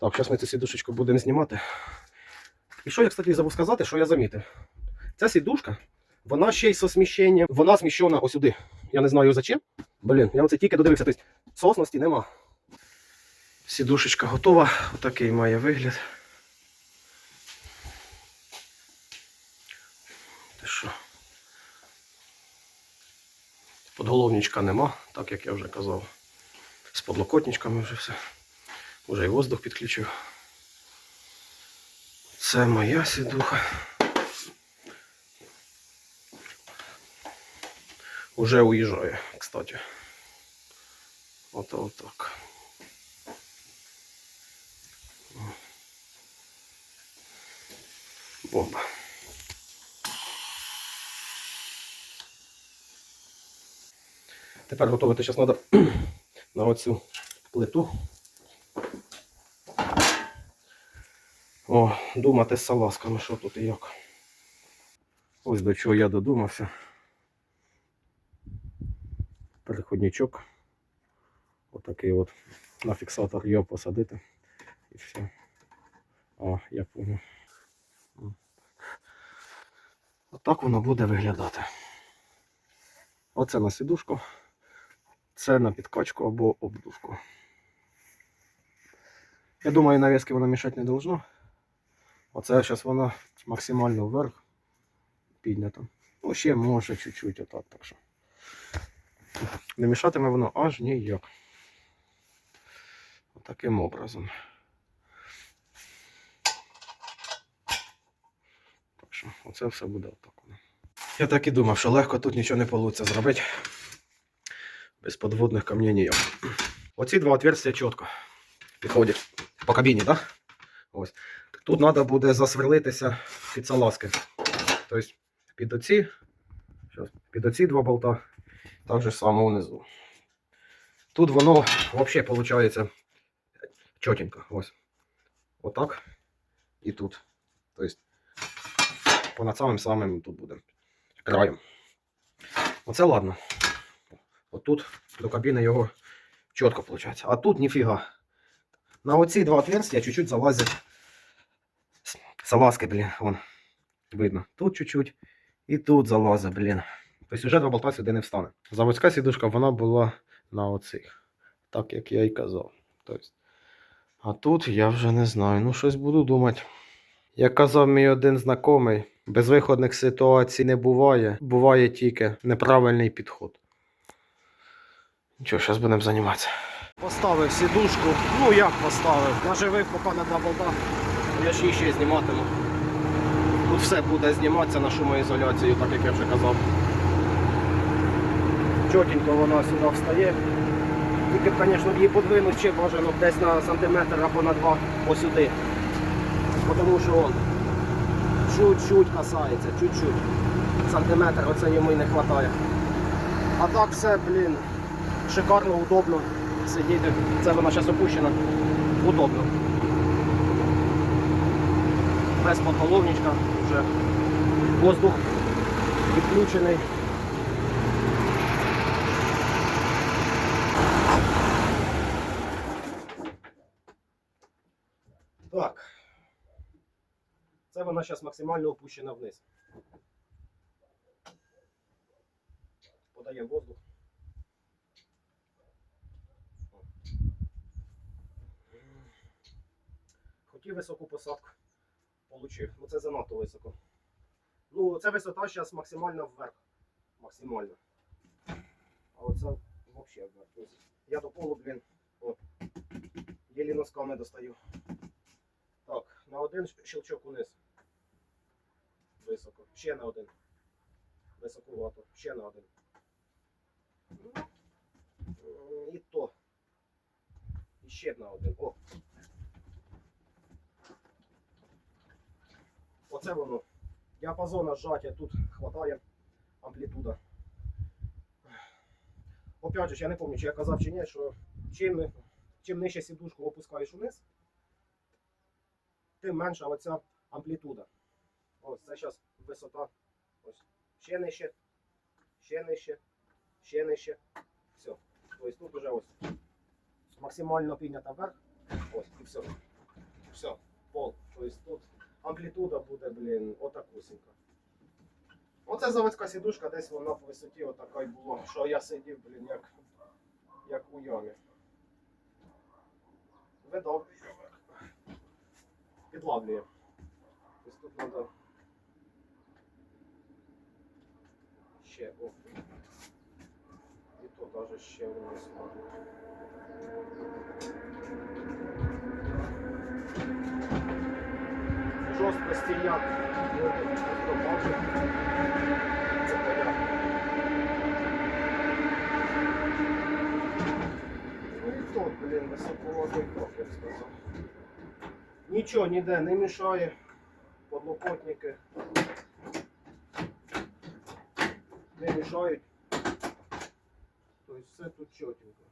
Так, зараз ми цю сідушечку будемо знімати. І що я, кстати, забув сказати, що я замітив. Ця сідушка, вона ще й со сміщенням, вона зміщена ось сюди. Я не знаю зачем. Блін, я оце тільки додивився, тобто сосності нема. Сідушечка готова, отакий має вигляд. Ти що? Подголовничка нема, так як я вже казав. З подлокотничками вже все. Уже і воздух підключив. Це моя сідуха. Уже уїжджає, кстати. Ото отак. Бомба. Тепер готувати зараз треба на оцю плиту. О, думати з салазками, що тут і як. Ось до чого я додумався. Переходничок. Отакий от на фіксатор його посадити. І все. О, я понял. Отак воно буде виглядати. Оце на сідушку. Це на підкачку або обдувку. Я думаю, навіски воно мішати не должно. Оце зараз воно максимально вверх піднято. Ну, ще може чуть-чуть отак, так що. Не мішатиме воно аж ніяк. Отаким образом. Так що, оце все буде отак. Я так і думав, що легко тут нічого не вийде зробити. Без подводних камней ніяк. Оці два отверстия чітко підходять по кабіні, так? Ось. Тут треба буде засверлитися під салазки. Тобто під оці, під оці два болта, так же само внизу. Тут воно взагалі виходить чотенько. Ось. Отак. І тут. Тобто понад самим самим тут буде краєм. Оце ладно. Отут до кабіни його чітко виходить. А тут ніфіга. На оці два отверстия чуть-чуть залазять салазки, блін, вон. Видно. Тут чуть-чуть і тут залазить, блін. Тобто вже два болта сюди не встане. Заводська сідушка вона була на оцих. Так як я і казав. Тобто. А тут я вже не знаю. Ну, щось буду думати. Як казав мій один знайомий, безвиходних ситуацій не буває. Буває тільки неправильний підход. Нічого, зараз будемо займатися. Поставив сідушку. Ну як поставив? Наживив поки на два болта. Її ще зніматиму. Тут все буде зніматися на шумоізоляцію, так як я вже казав. Чотенько вона сюди встає. Тільки звісно, її подвинути ще бажано десь на сантиметр або на два ось сюди. Бо Тому що он чуть-чуть касається, чуть-чуть. Сантиметр оце йому і не вистачає. А так все, блін, шикарно, удобно сидіти. Це вона зараз опущена. Удобно. Без подголовничка вже воздух відключений. Так. Це вона зараз максимально опущена вниз. Подає воздух. Хотів високу посадку. Получив. Ну це занадто високо. Ну, це висота зараз максимально вверх. Максимально. А оце взагалі вверх. Я до полу, блін, от. Єлі носками достаю. Так, на один щелчок униз. Високо. Ще на один. Високувато. Ще на один. І то. І ще на один. О. Оце воно. Діапазона зжаття тут хватає амплітуда. Опять же, я не пам'ятаю, чи я казав чи ні, що чим, чим нижче сідушку опускаєш вниз, тим менша оця амплітуда. Ось це зараз висота. Ось. Ще нижче, ще нижче, ще нижче. Все. Тобто тут вже ось максимально піднята вверх. Ось і все. Все, пол. Тобто тут амплітуда буде, блін, отакусінька. Оце заводська сідушка, десь вона по висоті отака й була, що я сидів, блін, як, як у ямі. Видав. Підлавлює. Тобто тут треба ще, о. І то навіть ще вниз можна. просто бачу. Це понятно. Ну і тут, блін, висоководний крок, я б сказав. Нічого ніде не мішає. Подлокотники не мішають. Тобто все тут чотенько.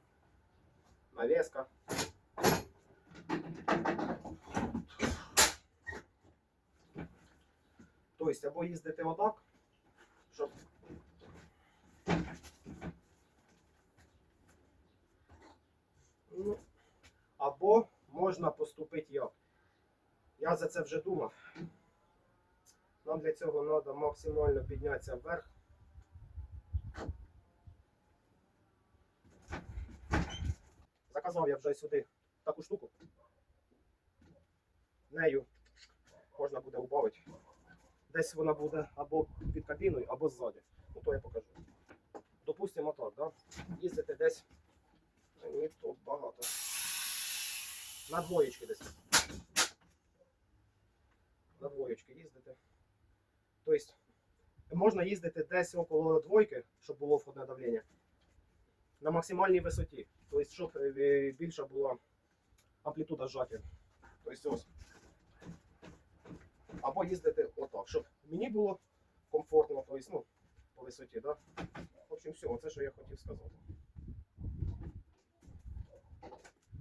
Навеска. Тобто, або їздити отак, щоб. Ну, або можна поступити як. Я за це вже думав. Нам для цього треба максимально піднятися вверх. Заказав я вже сюди таку штуку. Нею можна буде убавити. Десь вона буде або під кабіною, або ззаді. Ну то я покажу. Допустимо так, да? їздити десь. Ні, то багато. На двоєчки десь. На двоєчки їздити. Тобто можна їздити десь около двойки, щоб було входне давлення. На максимальній висоті. Тобто, щоб е, більша була амплітуда зжаття. Тобто ось. Або їздити отак, щоб мені було комфортно, тобто, ну, по висоті, да? В общем, все, це що я хотів сказати.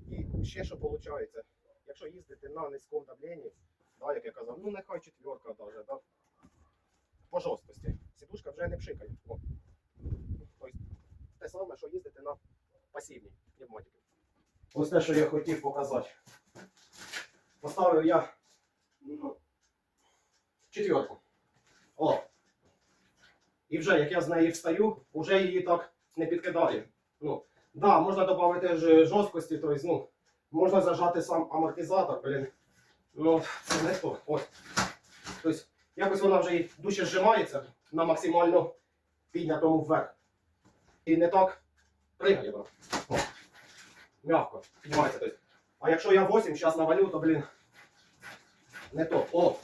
І ще що виходить, якщо їздити на низькому давленні, да, як я казав, ну нехай четверка даже, да? по жорсткості. Сідушка вже не пшикає. Тобто, те саме, що їздити на пасивній пневматики. Ось те, що я хотів показати. Поставив я четверку. О. І вже як я з неї встаю, вже її так не підкидає. Ну, да, можна додати жорсткості, тобто, ну, можна зажати сам амортизатор, блін. Ну, це не то. Ось. Тобто, якось вона вже і дужче зжимається на максимально піднятому вверх. І не так пригає вона. О. Піднімається. Тобто. А якщо я 8 зараз навалю, то, блін, не то. О!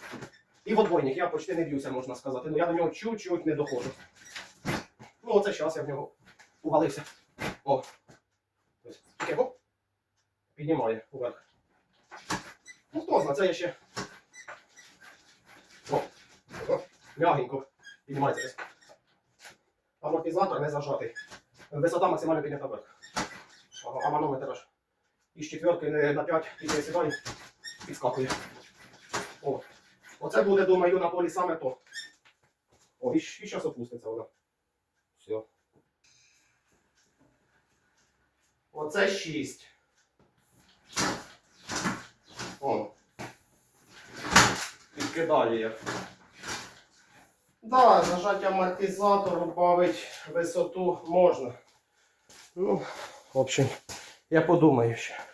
І в отбойник я почти не б'юся, можна сказати. Ну я до нього чуть-чуть не доходжу. Ну, оце зараз я в нього увалився. О. Ось. Піднімає уверх. Ну, хто знає, це я ще. О. О. Мягенько. Піднімається. Амортизатор не зажатий. Висота максимально піднята вверх. А манометр. Із четверки на 5 після сідань підскакує. О. Оце буде, думаю, на полі саме то. О, і, зараз опуститься вона. Все. Оце 6. О. Підкидає як. Да, нажать амортизатор, убавить висоту можна. Ну, в общем, я подумаю ще.